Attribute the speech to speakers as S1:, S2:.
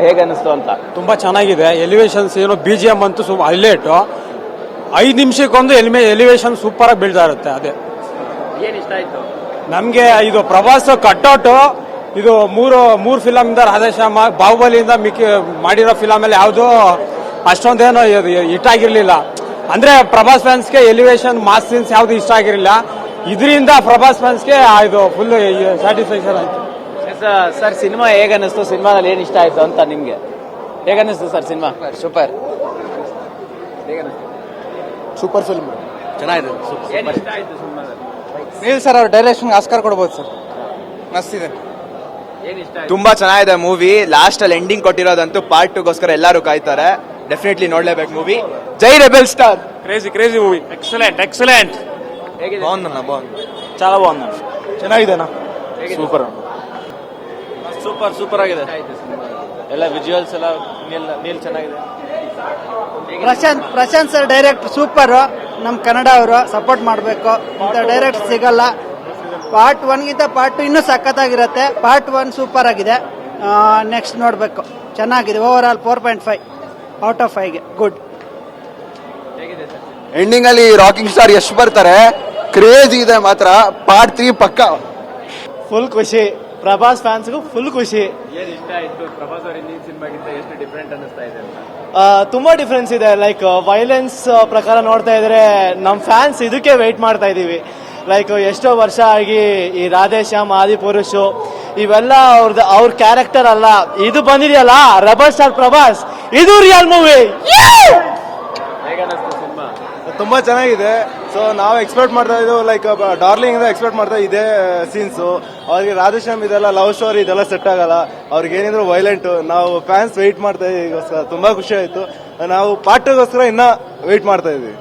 S1: ಹೇಗೆ ಅನಿಸ್ತು ಅಂತ?
S2: ತುಂಬಾ ಚೆನ್ನಾಗಿದೆ. ಎಲಿವೇಶನ್ಸ್ ಏನೋ ಬಿ ಜಿ ಎಂ ಅಂತೂ ಸು ಹೈಲೈಟ್ ಐದು ನಿಮಿಷಕ್ಕೊಂದು ಎಲಿಮೆ ಎಲಿವೇಶನ್ ಸೂಪರ್ ಆಗಿ ಬೀಳ್ತಾ ಇರುತ್ತೆ ಅದೇ.
S1: ಏನ್ ಇಷ್ಟ ಆಯ್ತು?
S2: ನಮ್ಗೆ ಇದು ಪ್ರವಾಸ ಕಟ್ಔಟ್ ಇದು ಮೂರು ಮೂರು ಫಿಲಮ್ ಇಂದ ರಾಧೇಶ್ಯಾಮ ಬಾಹುಬಲಿಯಿಂದ ಮಿಕ್ಕಿ ಮಾಡಿರೋ ಫಿಲಮ್ ಅಲ್ಲಿ ಯಾವುದು ಅಷ್ಟೊಂದೇನೋ ಹಿಟ್ ಆಗಿರ್ಲಿಲ್ಲ. ಅಂದ್ರೆ ಪ್ರಭಾಸ್ ಫ್ಯಾನ್ಸ್ಗೆ ಎಲಿವೇಶನ್ ಮಾಸ್ ಸೀನ್ಸ್ ಯಾವ್ದು ಇಷ್ಟ ಆಗಿರಲಿಲ್ಲ. ಇದರಿಂದ ಪ್ರಭಾಸ್ ಫ್ಯಾನ್ಸ್ಗೆ ಇದು ಫುಲ್ ಸ್ಯಾಟಿಸ್ಫ್ಯಾಕ್ಷನ್ ಆಯ್ತು.
S1: ಸರ್ ಸಿನಿಮಾ ಹೇಗನ್ನಿಸ್ತು? ಸಿನಿಮಾದಲ್ಲಿ ಏನು ಇಷ್ಟ ಆಯ್ತು ಅಂತ ನಿಮಗೆ? ಹೇಗನ್ನಿಸ್ತು sir cinema?
S3: Super super. Film.
S1: ಚೆನ್ನಾಗಿದೆ.
S3: ನೀಲ್ ಸರ್ ಅವ್ರ ಡೈರೆಕ್ಷನ್ ಆಸ್ಕರ್ ಕೊಡ್ಬೋದು ಸರ್.
S1: ಮಸ್ತಿದೆ.
S4: ತುಂಬಾ ಚೆನ್ನಾಗಿದೆ ಮೂವಿ ಲಾಸ್ಟ್ ಅಲ್ಲಿ ಎಂಡಿಂಗ್ ಕೊಟ್ಟಿರೋದಂತೂ ಪಾರ್ಟ್ ಟೂಗೋಸ್ಕರ ಎಲ್ಲರೂ ಕಾಯ್ತಾರೆ. ಡೆಫಿನೆಟ್ಲಿ ನೋಡ್ಲೇಬೇಕು ಮೂವಿ ಜೈ rebel star.
S2: Crazy crazy movie excellent excellent
S4: ಚಾಲಾ ಬಾಗುಂದು
S2: ಚಾಲ ಚೆನ್ನಾಗಿದೆ
S3: ಅಣ್ಣ.
S2: ಸೂಪರ್ ಅಣ್ಣ.
S1: ಸೂಪರ್ ಸೂಪರ್ ಆಗಿದೆ. ಎಲ್ಲ ವಿಜುವಲ್ಸ್ ಎಲ್ಲ ನೀಲ್ ನೀಲ್ ಚೆನ್ನಾಗಿದೆ.
S5: Prashanth Prashanth sir direct super ನಮ್ಮ ಕನ್ನಡ ಅವರು ಸಪೋರ್ಟ್ ಮಾಡಬೇಕು. ಇಂಥ ಡೈರೆಕ್ಟ್ ಸಿಗಲ್ಲ. ಪಾರ್ಟ್ ಒನ್ಗಿಂತ ಪಾರ್ಟ್ ಟು ಇನ್ನೂ ಸಖತ್ತಾಗಿರುತ್ತೆ. ಪಾರ್ಟ್ ಒನ್ ಸೂಪರ್ ಆಗಿದೆ. ನೆಕ್ಸ್ಟ್ ನೋಡಬೇಕು. ಚೆನ್ನಾಗಿದೆ. Overall four point five out of ಫೈವ್ಗೆ good
S4: ending ಅಲ್ಲಿ ರಾಕಿಂಗ್ ಸ್ಟಾರ್ ಎಷ್ಟು ಬರ್ತಾರೆ. ಕ್ರೇಜ್ ಇದೆ ಮಾತ್ರ. ಪಾರ್ಟ್ ತ್ರೀ ಪಕ್ಕ.
S6: ಫುಲ್ ಖುಷಿ. ಪ್ರಭಾಸ್ ಫ್ಯಾನ್ಸ್ಗೂ ಫುಲ್ ಖುಷಿ.
S1: ಏನ್ ಇಷ್ಟ ಆಯ್ತು? ಪ್ರಭಾಸ್ ಅವ್ರ ಹಿಂದಿನ ಸಿನಿಮಾಗಿಂತ ಎಷ್ಟು ಡಿಫ್ರೆಂಟ್ ಅನಿಸ್ತಾ ಇದೆ ಅಂತ?
S6: ಆ, ತುಂಬಾ ಡಿಫ್ರೆನ್ಸ್ ಇದೆ. ಲೈಕ್ ವೈಲೆನ್ಸ್ ಪ್ರಕಾರ ನೋಡ್ತಾ ಇದ್ರೆ ನಮ್ ಫ್ಯಾನ್ಸ್ ಇದಕ್ಕೆ ವೆಯ್ಟ್ ಮಾಡ್ತಾ ಇದೀವಿ. ಲೈಕ್ ಎಷ್ಟೋ ವರ್ಷ ಆಗಿ ಈ ರಾಧೇಶ್ಯಾಮ್ ಆದಿಪುರುಷು ಇವೆಲ್ಲ ಅವ್ರದ್ದು ಅವ್ರ ಕ್ಯಾರೆಕ್ಟರ್ ಅಲ್ಲ. ಇದು ಬಂದಿದೆಯಲ್ಲ? Rubber star Prabhas. ಇದು ರಿಯಲ್ ಮೂವಿ
S1: ಸಿನಿಮಾ?
S7: ತುಂಬಾ ಚೆನ್ನಾಗಿದೆ. ಸೊ ನಾವು ಎಕ್ಸ್ಪೆಕ್ಟ್ ಮಾಡ್ತಾ ಇದ್ದು ಲೈಕ್ ಡಾರ್ಲಿಂಗ್ ಇಂದ ಎಕ್ಸ್ಪೆಕ್ಟ್ ಮಾಡ್ತಾ ಇದೇ ಸೀನ್ಸ್ ಅವ್ರಿಗೆ ರಾಧೇಶ್ಯಾಮ್ ಇದೆಲ್ಲ ಲವ್ ಸ್ಟೋರಿ ಇದೆಲ್ಲ ಸೆಟ್ ಆಗಲ್ಲ. ಅವ್ರಿಗೆ ಏನಿದ್ರು ವೈಲೆಂಟ್ ನಾವು ಫ್ಯಾನ್ಸ್ ವೆಯ್ಟ್ ಮಾಡ್ತಾ ಇದೀವಿ ತುಂಬಾ ಖುಷಿ ಆಯ್ತು. ನಾವು ಪಾಠಗೋಸ್ಕರ ಇನ್ನ ವೆಯ್ಟ್ ಮಾಡ್ತಾ ಇದೀವಿ.